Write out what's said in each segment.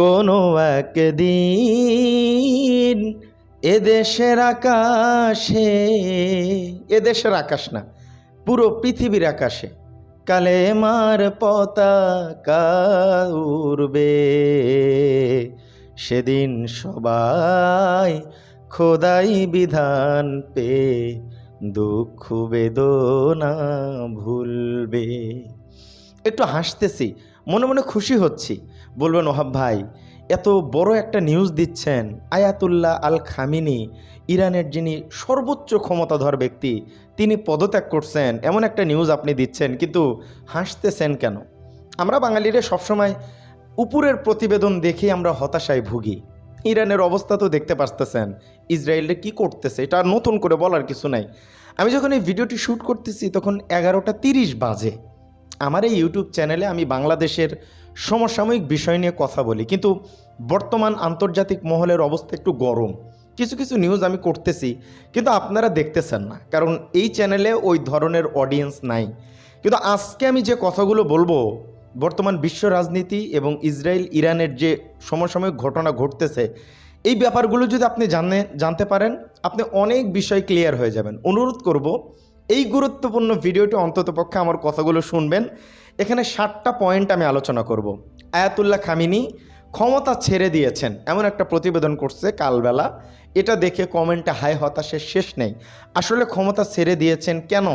কোনো একদিন এদেশের আকাশে এদেশের আকাশ না, পুরো পৃথিবীর আকাশে কালেমার পতাকা উড়বে। সেদিন সবাই খোদাই বিধান পে দুঃখ বেদনা ভুলবে। একটু হাসতেছি, মনে মনে খুশি হচ্ছি। বলবেন, ওহাব ভাই, এত বড় একটা নিউজ দিচ্ছেন। আয়াতুল্লাহ আল খামিনি ইরানের যিনি সর্বোচ্চ ক্ষমতাধর ব্যক্তি, তিনি পদত্যাগ করছেন। এমন একটা নিউজ আপনি দিচ্ছেন, কিন্তু হাসতেছেন কেন? আমরা বাঙালিরা সবসময় উপরের প্রতিবেদন দেখে আমরা হতাশায় ভুগি। ইরানের অবস্থা তো দেখতে পারতেছেন। ইসরায়েলরে কি করতেছে, এটা আর নতুন করে বলার কিছু নাই। আমি যখন এই ভিডিওটি শ্যুট করতেছি, তখন এগারোটা তিরিশ বাজে। আমার এই ইউটিউব চ্যানেলে আমি বাংলাদেশের সমসাময়িক বিষয় নিয়ে কথা বলি। কিন্তু বর্তমান আন্তর্জাতিক মহলের অবস্থা একটু গরম। কিছু কিছু নিউজ আমি করতেছি, কিন্তু আপনারা দেখতেছেন না। কারণ এই চ্যানেলে ওই ধরনের অডিয়েন্স নাই। কিন্তু আজকে আমি যে কথাগুলো বলব, বর্তমান বিশ্ব রাজনীতি এবং ইসরায়েল, ইরানের যে সমসাময়িক ঘটনা ঘটতেছে, এই ব্যাপারগুলো যদি আপনি জানে, জানতে পারেন, আপনি অনেক বিষয় ক্লিয়ার হয়ে যাবেন। অনুরোধ করব এই গুরুত্বপূর্ণ ভিডিওটি অন্ততপক্ষে আমার কথাগুলো শুনবেন। এখানে সাতটা পয়েন্ট আমি আলোচনা করব। আয়াতুল্লাহ খামিনি ক্ষমতা ছেড়ে দিয়েছেন। এমন একটা প্রতিবেদন করছে কালবেলা। এটা দেখে কমেন্টে হাই হতাশের শেষ নেই। আসলে ক্ষমতা ছেড়ে দিয়েছেন কেন?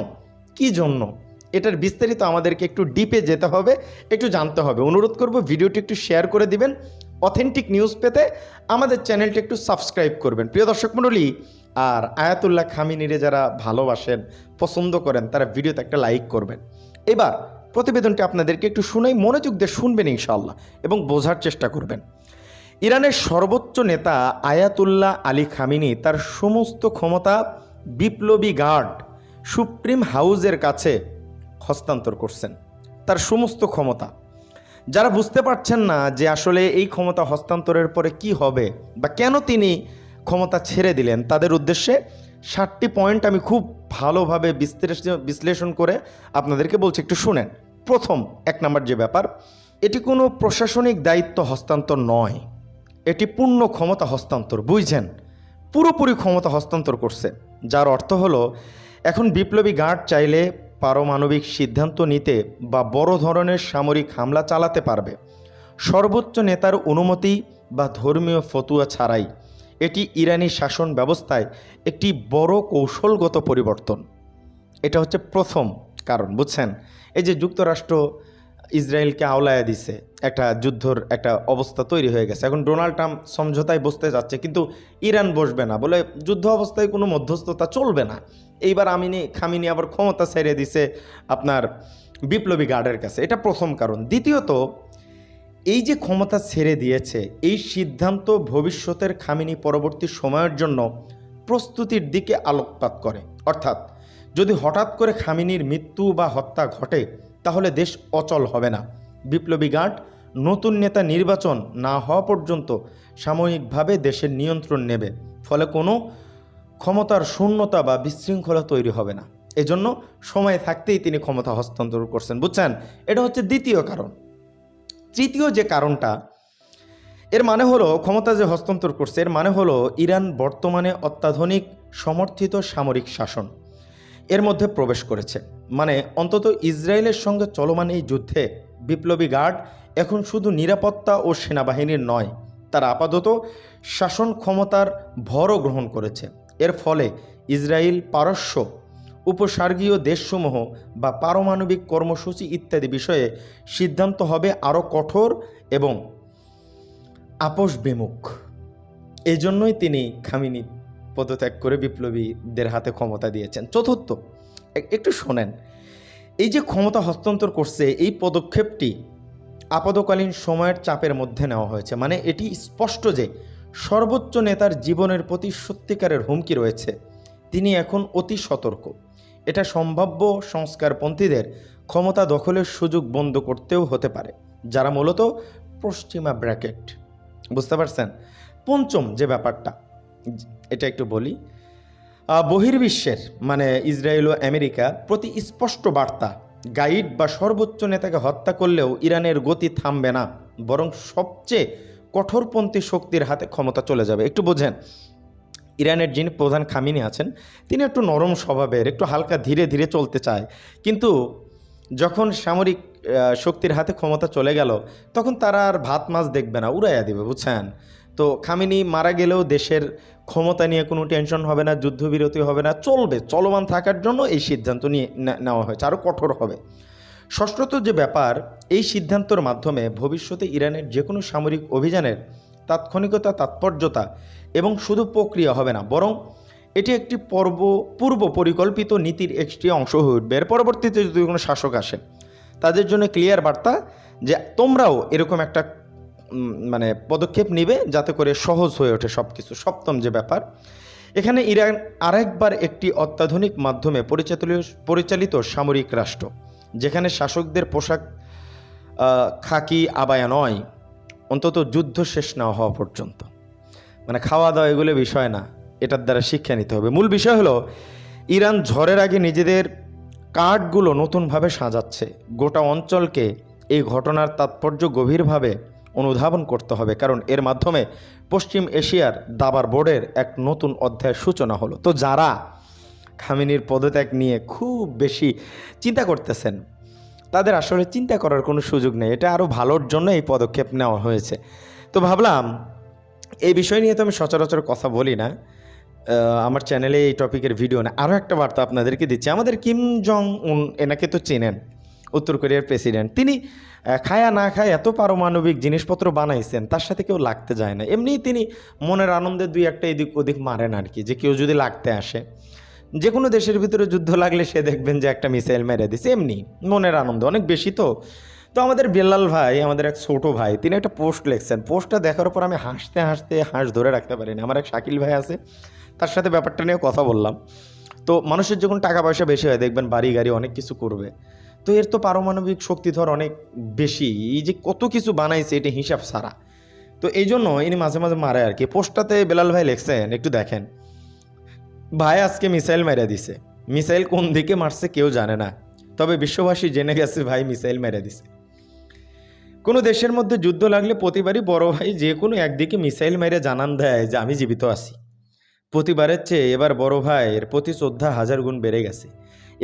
কি জন্য? এটার বিস্তারিত আমাদেরকে একটু ডিপে যেতে হবে, একটু জানতে হবে। অনুরোধ করব ভিডিওটি একটু শেয়ার করে দিবেন। অথেন্টিক নিউজ পেতে আমাদের চ্যানেলটি একটু সাবস্ক্রাইব করবেন। প্রিয় দর্শক মণ্ডলী আর আয়াতুল্লাহ খামিনিরে যারা ভালোবাসেন, পছন্দ করেন, তারা ভিডিওতে একটা লাইক করবেন। এবার প্রতিবেদনটি আপনাদেরকে একটু শুনেই মনোযোগ দিয়ে শুনবেন ইনশাল্লাহ এবং বোঝার চেষ্টা করবেন। ইরানের সর্বোচ্চ নেতা আয়াতুল্লাহ আলী খামিনি তার সমস্ত ক্ষমতা বিপ্লবী গার্ড সুপ্রিম হাউজের কাছে হস্তান্তর করছেন, তার সমস্ত ক্ষমতা। যারা বুঝতে পারছেন না যে আসলে এই ক্ষমতা হস্তান্তরের পরে কি হবে বা কেন তিনি ক্ষমতা ছেড়ে দিলেন। তাদের উদ্দেশ্যে ষাটটি পয়েন্ট আমি খুব ভালোভাবে বিশ্লেষণ বিশ্লেষণ করে আপনাদেরকে বলছি, একটু শুনেন। প্রথম, এক নম্বর যে ব্যাপার, এটি কোনো প্রশাসনিক দায়িত্ব হস্তান্তর নয়। এটি পূর্ণ ক্ষমতা হস্তান্তর, বুঝছেন? পুরোপুরি ক্ষমতা হস্তান্তর করছে। যার অর্থ হলো, এখন বিপ্লবী গার্ড চাইলে পারমাণবিক সিদ্ধান্ত নিতে বা বড় ধরনের সামরিক হামলা চালাতে পারবে। সর্বোচ্চ নেতার অনুমতি বা ধর্মীয় ফতুয়া ছাড়াই। এটি ইরানি শাসন ব্যবস্থায় একটি বড় কৌশলগত পরিবর্তন। এটা হচ্ছে প্রথম কারণ, বুঝছেন? এই যে যুক্তরাষ্ট্র ইসরায়েলকে আওলায়া দিছে, একটা যুদ্ধর একটা অবস্থা তৈরি হয়ে গেছে। এখন ডোনাল্ড ট্রাম্প সমঝোতায় বসতে যাচ্ছে, কিন্তু ইরান বসবে না। বলে যুদ্ধ অবস্থায় কোনো মধ্যস্থতা চলবে না। এইবার আমিনি, খামিনি আবার ক্ষমতা ছেড়ে দিছে আপনার বিপ্লবী গার্ডের কাছে। এটা প্রথম কারণ। দ্বিতীয়ত এই যে ক্ষমতা ছেড়ে দিয়েছে, এই সিদ্ধান্ত ভবিষ্যতের খামিনি পরবর্তী সময়ের জন্য প্রস্তুতির দিকে আলোকপাত করে। অর্থাৎ, যদি হঠাৎ করে খামিনির মৃত্যু বা হত্যা ঘটে, তাহলে দেশ অচল হবে না। বিপ্লবী গার্ড নতুন নেতা নির্বাচন না হওয়া পর্যন্ত সাময়িকভাবে দেশের নিয়ন্ত্রণ নেবে। ফলে কোনো ক্ষমতার শূন্যতা বা বিশৃঙ্খলা তৈরি হবে না। এজন্য সময় থাকতেই তিনি ক্ষমতা হস্তান্তর করছেন, বুঝছেন? এটা হচ্ছে দ্বিতীয় কারণ। তৃতীয় যে কারণটা, এর মানে হলো ক্ষমতা যে হস্তান্তর করছে, এর মানে হলো ইরান বর্তমানে অত্যাধুনিক সমর্থিত সামরিক শাসন এর মধ্যে প্রবেশ করেছে। মানে অন্তত ইসরায়েলের সঙ্গে চলমান এই যুদ্ধে বিপ্লবী গার্ড এখন শুধু নিরাপত্তা ও সেনাবাহিনীর নয়, তারা আপাতত শাসন ক্ষমতার ভরও গ্রহণ করেছে। এর ফলে ইসরায়েল পারস্য উপসার্গীয় দেশসমূহ বা পারমাণবিক কর্মসূচি ইত্যাদি বিষয়ে সিদ্ধান্ত হবে আরও কঠোর এবং আপোষ বিমুখ এই জন্যই তিনি খামিনি পদত্যাগ করে বিপ্লবীদের হাতে ক্ষমতা দিয়েছেন। চতুর্থ একটু শোনেন। এই যে ক্ষমতা হস্তান্তর করছে, এই পদক্ষেপটি আপাতকালীন সময়ের চাপের মধ্যে নেওয়া হয়েছে। মানে এটি স্পষ্ট যে সর্বোচ্চ নেতার জীবনের প্রতি সত্যিকারের হুমকি রয়েছে। তিনি এখন অতি সতর্ক। এটা সম্ভাব্য সংস্কারপন্থীদের ক্ষমতা দখলের সুযোগ বন্ধ করতেও হতে পারে, যারা মূলত পশ্চিমা ব্র্যাকেট। বুঝতে পারছেন? পঞ্চম যে ব্যাপারটা, এটা একটু বলি। বহির্বিশ্বের মানে ইসরায়েল ও আমেরিকা প্রতি স্পষ্ট বার্তা, গাইড বা সর্বোচ্চ নেতাকে হত্যা করলেও ইরানের গতি থামবে না, বরং সবচেয়ে কঠোরপন্থী শক্তির হাতে ক্ষমতা চলে যাবে। একটু বোঝেন। ইরানের যিনি প্রধান খামিনি আছেন, তিনি একটু নরম স্বভাবের, একটু হালকা ধীরে ধীরে চলতে চায়। কিন্তু যখন সামরিক শক্তির হাতে ক্ষমতা চলে গেল, তখন তারা আর ভাত মাছ দেখবে না, উড়াইয়া দিবে, বুঝছেন? তো খামিনি মারা গেলেও দেশের ক্ষমতা নিয়ে কোনো টেনশন হবে না, যুদ্ধবিরতি হবে না, চলবে, চলমান থাকার জন্য এই সিদ্ধান্ত নিয়ে নেওয়া হয়েছে, আরও কঠোর হবে। ষষ্ঠত যে ব্যাপার, এই সিদ্ধান্তর মাধ্যমে ভবিষ্যতে ইরানের যে কোনো সামরিক অভিযানের তাৎক্ষণিকতা, তাৎপর্যতা এবং শুধু প্রক্রিয়া হবে না, বরং এটি একটি পর্ব, পূর্ব পরিকল্পিত নীতির একটি অংশ হয়ে উঠবে। এর পরবর্তীতে যদি কোনো শাসক আসে, তাদের জন্য ক্লিয়ার বার্তা যে তোমরাও এরকম একটা মানে পদক্ষেপ নিবে যাতে করে সহজ হয়ে ওঠে সব কিছু সপ্তম যে ব্যাপার, এখানে ইরান আরেকবার একটি অত্যাধুনিক মাধ্যমে পরিচালিত পরিচালিত সামরিক রাষ্ট্র, যেখানে শাসকদের পোশাক খাকি আবায়া নয়, অন্তত যুদ্ধ শেষ না হওয়া পর্যন্ত। মানে খাওয়া দাওয়া এগুলো বিষয় না, এটার দ্বারা শিক্ষা নিতে হবে। মূল বিষয় হলো, ইরান ঝড়ের আগে নিজেদের কার্ডগুলো নতুনভাবে সাজাচ্ছে। গোটা অঞ্চলকে এই ঘটনার তাৎপর্য গভীরভাবে অনুধাবন করতে হবে, কারণ এর মাধ্যমে পশ্চিম এশিয়ার দাবার বোর্ডের এক নতুন অধ্যায়ের সূচনা হলো। তো যারা খামিনির পদত্যাগ নিয়ে খুব বেশি চিন্তা করতেছেন, তাদের আসলে চিন্তা করার কোনো সুযোগ নেই। এটা আরও ভালোর জন্য এই পদক্ষেপ নেওয়া হয়েছে। তো ভাবলাম এই বিষয় নিয়ে তো আমি সচরাচর কথা বলি না। আমার চ্যানেলে এই টপিকের ভিডিও না। আরও একটা বার্তা আপনাদেরকে দিচ্ছি। আমাদের কিম জং উন এনাকে তো চেনেন, উত্তর কোরিয়ার প্রেসিডেন্ট তিনি খায়া না খায় এত পারমাণবিক জিনিসপত্র বানাইছেন, তার সাথে কেউ লাগতে যায় না। এমনিই তিনি মনের আনন্দে দুই একটা এদিক ওদিক মারেন আর কি, যে কেউ যদি লাগতে আসে। যে কোনো দেশের ভিতরে যুদ্ধ লাগলে সে দেখবেন যে একটা মিসাইল মেরে দিছে। এমনি, মনের আনন্দ। অনেক বেশি তো তো আমাদের বেল্লাল ভাই, আমাদের এক ছোটো ভাই, তিনি একটা পোস্ট লিখছেন। পোস্টটা দেখার পর আমি হাসতে হাসতে হাঁস ধরে রাখতে পারিনি। আমার এক শাকিল ভাই আছে, তার সাথে ব্যাপারটা নিয়ে কথা বললাম। তো মানুষের যখন টাকা পয়সা বেশি হয়, দেখবেন বাড়ি গাড়ি অনেক কিছু করবে। তো এর তো পারমাণবিক শক্তিধর অনেক বেশি। এই যে কত কিছু বানাইছে, এটা হিসাব সারা তো এই জন্য ইনি মাঝে মাঝে মারে আর কি। পোস্টটাতে বেলাল ভাই লেখছেন, একটু দেখেন। ভাই আজকে মিসাইল মেরে দিছে। মিসাইল কোন দিকে মারছে কেউ জানে না। তবে বিশ্ববাসী জেনে গেছে ভাই মিসাইল মেরে দিছে। কোনো দেশের মধ্যে যুদ্ধ লাগলে প্রতিবারই বড় ভাই যে কোনো একদিকে মিসাইল মেরে জানান দেয় যে আমি জীবিত আছি। প্রতিবারের চেয়ে এবার বড় ভাইয়ের প্রতি শ্রদ্ধা হাজার গুণ বেড়ে গেছে।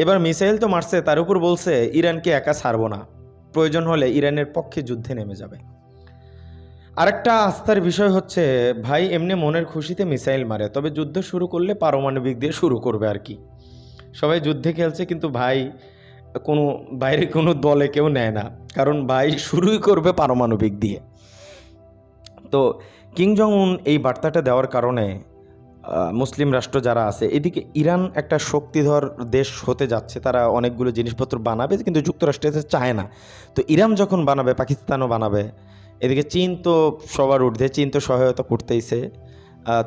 এবার মিসাইল তো মারছে, তার উপর বলছে, ইরানকে একা ছাড়বো না। প্রয়োজন হলে ইরানের পক্ষে যুদ্ধে নেমে যাবে। আরেকটা আস্থার বিষয় হচ্ছে, ভাই এমনি মনের খুশিতে মিসাইল মারে, তবে যুদ্ধ শুরু করলে পারমাণবিক দিয়ে শুরু করবে আর কি। সবাই যুদ্ধে খেলছে, কিন্তু ভাই কোনো বাইরে কোনো দলে কেউ নেয় না। কারণ ভাই শুরুই করবে পারমাণবিক দিয়ে। তো কিং জং উন এই বার্তাটা দেওয়ার কারণে মুসলিম রাষ্ট্র যারা আছে, এদিকে ইরান একটা শক্তিধর দেশ হতে যাচ্ছে, তারা অনেকগুলো জিনিসপত্র বানাবে, কিন্তু যুক্তরাষ্ট্র চায় না। তো ইরান যখন বানাবে, পাকিস্তানও বানাবে, এদিকে চীন তো সবার ঊর্ধ্বে, চীন তো সহায়তা করতেইছে।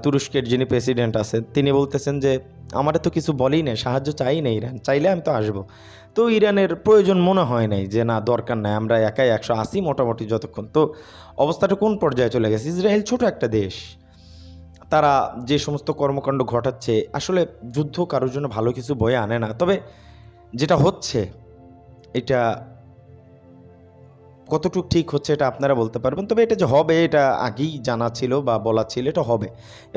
তুরস্কের যিনি প্রেসিডেন্ট আছেন, তিনি বলতেছেন যে, আমার তো কিছু বলেই না সাহায্য চাই না ইরান, চাইলে আমি তো আসব। তো ইরানের প্রয়োজন মনে হয় নাই যে, না, দরকার নাই, আমরা একাই একশো আশি মোটামুটি যতক্ষণ। তো অবস্থাটা কোন পর্যায়ে চলে গেছে? ইসরায়েল ছোট একটা দেশ। তারা যে সমস্ত কর্মকাণ্ড ঘটাচ্ছে, আসলে যুদ্ধ কারোর জন্য ভালো কিছু বয়ে আনে না। তবে যেটা হচ্ছে, এটা কতটুকু ঠিক হচ্ছে এটা আপনারা বলতে পারবেন। তবে এটা যে হবে, এটা আগেই জানা ছিল বা বলা ছিল, এটা হবে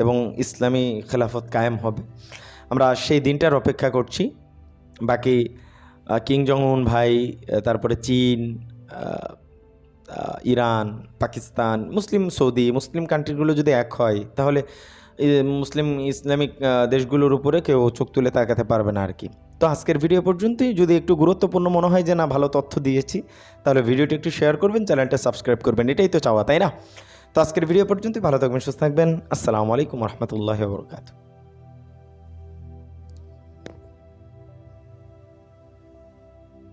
এবং ইসলামী খেলাফত কায়েম হবে। আমরা সেই দিনটার অপেক্ষা করছি। বাকি কিং জং উন ভাই তারপরে চীন ইরান, পাকিস্তান, মুসলিম সৌদি, মুসলিম কান্ট্রিগুলো যদি এক হয়, তাহলে মুসলিম ইসলামিক দেশগুলোর উপরে কেউ চোখ তুলে তাকাতে পারবে না আর কি। তো আজকের ভিডিও পর্যন্তই। যদি একটু গুরুত্বপূর্ণ মনে হয় যে না, ভালো তথ্য দিয়েছি, তাহলে ভিডিওটি একটু শেয়ার করবেন, চ্যানেলটা সাবস্ক্রাইব করবেন, এটাই তো চাওয়া, তাই না? তো আজকের ভিডিও পর্যন্তই। ভালো থাকবেন, সুস্থ থাকবেন। আসসালামু আলাইকুম রহমতুল্লাহ বরকাত